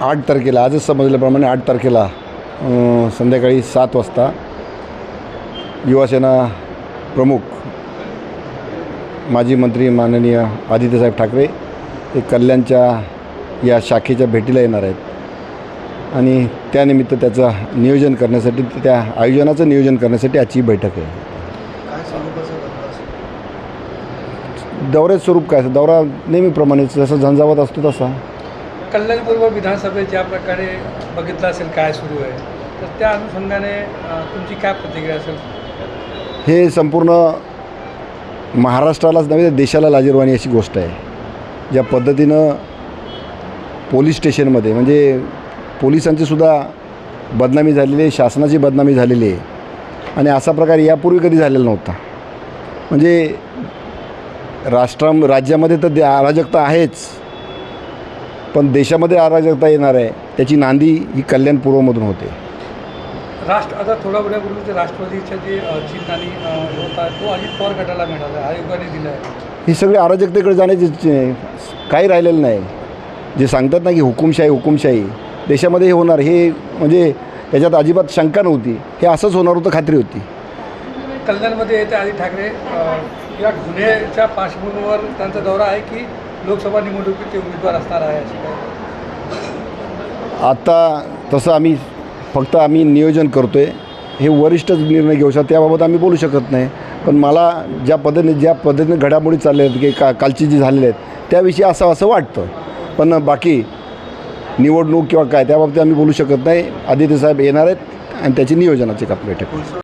आठ तारखेला आजच समजल्याप्रमाणे आठ तारखेला संध्याकाळी सात वाजता युवासेना प्रमुख माजी मंत्री माननीय आदित्यसाहेब ठाकरे हे कल्याणच्या या शाखेच्या भेटीला येणार आहेत. आणि त्यानिमित्त त्याचं नियोजन करण्यासाठी त्या आयोजनाचं नियोजन करण्यासाठी आजची बैठक आहे. दौऱ्याचं स्वरूप काय असं दौरा नेहमीप्रमाणेच जसं झंझावत असतो तसा. कल्याणपूर्व विधानसभेत ज्या प्रकारे बघितलं असेल काय सुरू आहे तर त्या अनुषंगाने तुमची काय प्रतिक्रिया असेल? हे संपूर्ण महाराष्ट्रालाच नव्हे तर देशाला लाजीरवाणी अशी गोष्ट आहे. ज्या पद्धतीनं पोलीस स्टेशनमध्ये म्हणजे पोलिसांची सुद्धा बदनामी झालेली आहे शासनाची बदनामी झालेली आहे. आणि असा प्रकार यापूर्वी कधी झालेला नव्हता. म्हणजे राष्ट्रा राज्यामध्ये तर दे- अराजकता आहेच. पण देशामध्ये अराजकता येणार आहे त्याची नांदी ही कल्याण पूर्वमधून होते. राष्ट्र आता थोड्या वेळापूर्वी राष्ट्रवादीच्या जे चिन्ह आणि होता तो अजित पवार गटाला मिळाला आयोगाने दिला आहे. ही सगळी अराजकतेकडे जाण्याची काही राहिलेलं नाही. जे सांगतात ना की हुकुमशाही हुकुमशाही देशामध्ये हे होणार. हे म्हणजे त्याच्यात अजिबात शंका नव्हती. हे असंच होणार होतं खात्री होती. कल्याणमध्ये येते आदित्य ठाकरे या गुन्ह्याच्या पार्श्वभूमीवर त्यांचा दौरा आहे की लोकसभा निवडणुकीत ते उमेदवार असणार आहे अशी काय? आता तसं आम्ही फक्त आम्ही नियोजन करतो आहे हे वरिष्ठच निर्णय घेऊ शकतात त्याबाबत आम्ही बोलू शकत नाही. पण मला ज्या पद्धतीने ज्या पद्धतीने घडामोडी चालल्या आहेत की का कालची जी झालेली आहेत त्याविषयी असं असं वाटतं. पण बाकी निवडणूक किंवा काय त्याबाबतीत आम्ही बोलू शकत नाही. आदित्य साहेब येणार आहेत आणि त्याची नियोजनाची का बैठक.